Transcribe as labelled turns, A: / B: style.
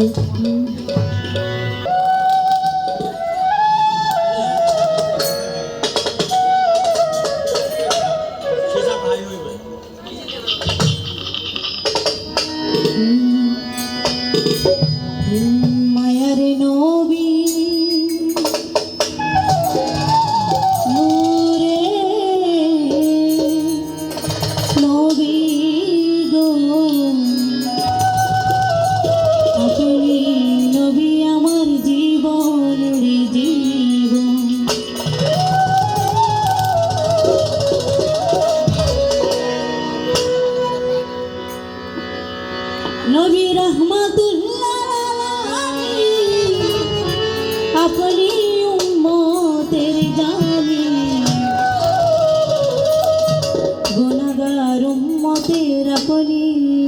A: thích নবী রহমাতুল্লাহ আপনি উম্মতের জানি গুণগার উম্মতের আপনি।